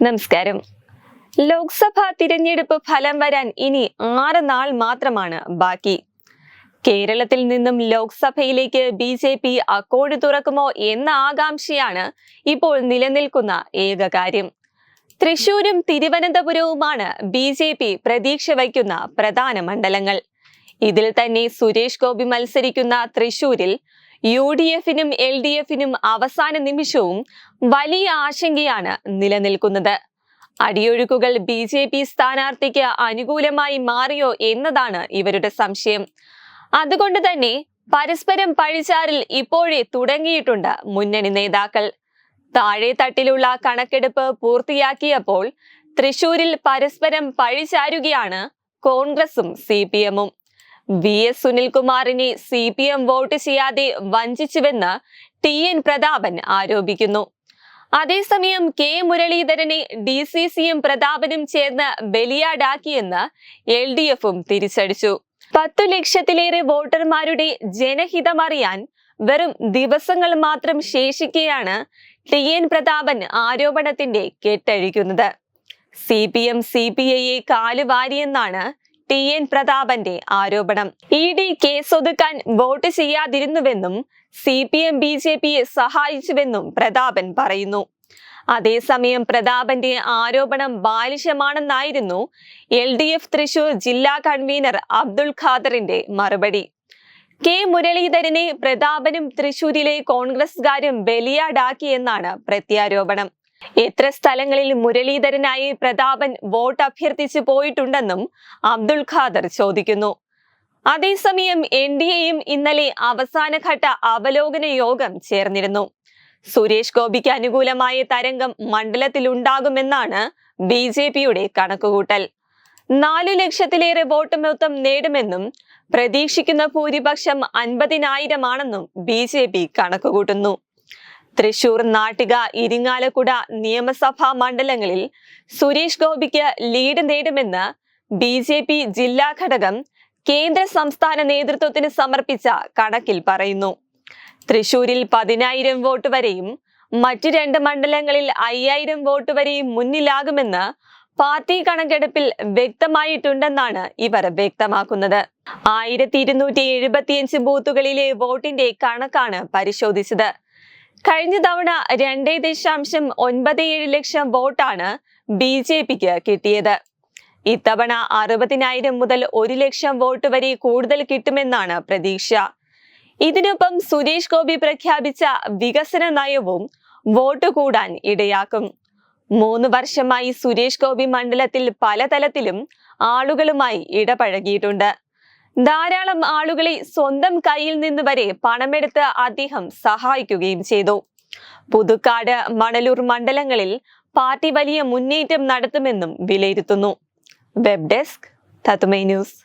നമസ്കാരം. ലോക്സഭാ തിരഞ്ഞെടുപ്പ് ഫലം വരാൻ ഇനി ആറ് നാൾ മാത്രമാണ് ബാക്കി. കേരളത്തിൽ നിന്നും ലോക്സഭയിലേക്ക് ബി ജെ പി അക്കോട് തുറക്കുമോ എന്ന ആകാംക്ഷയാണ് ഇപ്പോൾ നിലനിൽക്കുന്ന ഏക കാര്യം. തൃശൂരും തിരുവനന്തപുരവുമാണ് ബി ജെ പി പ്രതീക്ഷ വയ്ക്കുന്ന പ്രധാന മണ്ഡലങ്ങൾ. ഇതിൽ തന്നെ സുരേഷ് ഗോപി മത്സരിക്കുന്ന തൃശൂരിൽ യു ഡി എഫിനും എൽ ഡി എഫിനും അവസാന നിമിഷവും വലിയ ആശങ്കയാണ് നിലനിൽക്കുന്നത്. അടിയൊഴുക്കുകൾ ബി ജെ പി സ്ഥാനാർത്ഥിക്ക് അനുകൂലമായി മാറിയോ എന്നതാണ് ഇവരുടെ സംശയം. അതുകൊണ്ട് തന്നെ പരസ്പരം പഴിച്ചാറിൽ ഇപ്പോഴേ തുടങ്ങിയിട്ടുണ്ട് മുന്നണി നേതാക്കൾ. താഴെ തട്ടിലുള്ള കണക്കെടുപ്പ് പൂർത്തിയാക്കിയപ്പോൾ തൃശൂരിൽ പരസ്പരം പഴിചാരുകയാണ് കോൺഗ്രസും സി പി എമ്മും. വി എസ് സുനിൽകുമാറിനെ സി പി എം വോട്ട് ചെയ്യാതെ വഞ്ചിച്ചുവെന്ന് ടി എൻ പ്രതാപൻ ആരോപിക്കുന്നു. അതേസമയം കെ മുരളീധരനെ ഡി സി സിയും പ്രതാപനും ചേർന്ന് ബലിയാടാക്കിയെന്ന് എൽ ഡി എഫും തിരിച്ചടിച്ചു. പത്തു ലക്ഷത്തിലേറെ വോട്ടർമാരുടെ ജനഹിതമറിയാൻ വെറും ദിവസങ്ങൾ മാത്രം ശേഷിക്കെയാണ് ടി എൻ പ്രതാപൻ ആരോപണത്തിന്റെ കെട്ടഴിക്കുന്നത്. C P M C P ഐയെ കാലുവാരിയെന്നാണ് ടി എൻ പ്രതാപന്റെ ആരോപണം. ഇ ഡി കേസൊതുക്കാൻ vote ചെയ്യാതിരുന്നുവെന്നും C P M B J പിയെ സഹായിച്ചുവെന്നും പ്രതാപൻ പറയുന്നു. അതേസമയം പ്രതാപന്റെ ആരോപണം ബാലിശമാണെന്നായിരുന്നു എൽ ഡി എഫ് തൃശൂർ ജില്ലാ കൺവീനർ അബ്ദുൾ ഖാദറിന്റെ മറുപടി. കെ മുരളീധരനെ പ്രതാപനും തൃശൂരിലെ കോൺഗ്രസുകാരും ബലിയാടാക്കിയെന്നാണ് പ്രത്യാരോപണം. എത്ര സ്ഥലങ്ങളിൽ മുരളീധരനായി പ്രതാപൻ വോട്ട് അഭ്യർത്ഥിച്ചു പോയിട്ടുണ്ടെന്നും അബ്ദുൾ ഖാദർ ചോദിക്കുന്നു. അതേസമയം എൻ ഡി എയും ഇന്നലെ അവസാനഘട്ട അവലോകന യോഗം ചേർന്നിരുന്നു. സുരേഷ് ഗോപിക്ക് അനുകൂലമായ തരംഗം മണ്ഡലത്തിലുണ്ടാകുമെന്നാണ് ബി ജെ പിയുടെ കണക്കുകൂട്ടൽ. നാലു ലക്ഷത്തിലേറെ വോട്ട് മൊത്തം നേടുമെന്നും പ്രതീക്ഷിക്കുന്ന ഭൂരിപക്ഷം അൻപതിനായിരമാണെന്നും ബി ജെ പി കണക്കുകൂട്ടുന്നു. തൃശൂർ നാട്ടിക ഇരിങ്ങാലക്കുട നിയമസഭാ മണ്ഡലങ്ങളിൽ സുരേഷ് ഗോപിക്ക് ലീഡ് നേടുമെന്ന് ബി ജെ പി ജില്ലാ ഘടകം കേന്ദ്ര സംസ്ഥാന നേതൃത്വത്തിന് സമർപ്പിച്ച കണക്കിൽ പറയുന്നു. തൃശൂരിൽ പതിനായിരം വോട്ട് വരെയും മറ്റു രണ്ട് മണ്ഡലങ്ങളിൽ അയ്യായിരം വോട്ട് വരെയും മുന്നിലാകുമെന്ന് പാർട്ടി കണക്കെടുപ്പിൽ വ്യക്തമായിട്ടുണ്ടെന്നാണ് ഇവർ വ്യക്തമാക്കുന്നത്. ആയിരത്തി ഇരുന്നൂറ്റി എഴുപത്തിയഞ്ച് ബൂത്തുകളിലെ വോട്ടിന്റെ കണക്കാണ് പരിശോധിച്ചത്. കഴിഞ്ഞ തവണ രണ്ടേ ദശാംശം ഒൻപത് ഏഴ് ലക്ഷം വോട്ടാണ് ബി ജെ പിക്ക് കിട്ടിയത്. ഇത്തവണ അറുപതിനായിരം മുതൽ ഒരു ലക്ഷം വോട്ട് വരെ കൂടുതൽ കിട്ടുമെന്നാണ് പ്രതീക്ഷ. ഇതിനൊപ്പം സുരേഷ് ഗോപി പ്രഖ്യാപിച്ച വികസന നയവും വോട്ട് കൂടാൻ ഇടയാക്കും. മൂന്ന് വർഷമായി സുരേഷ് ഗോപി മണ്ഡലത്തിൽ പലതലത്തിലും ആളുകളുമായി ഇടപഴകിയിട്ടുണ്ട്. ധാരാളം ആളുകളെ സ്വന്തം കയ്യിൽ നിന്ന് വരെ പണമെടുത്ത് അദ്ദേഹം സഹായിക്കുകയും ചെയ്തു. പുതുക്കാട് മണലൂർ മണ്ഡലങ്ങളിൽ പാർട്ടി വലിയ മുന്നേറ്റം നടത്തുമെന്നും വിലയിരുത്തുന്നു. Web desk Thathumai news.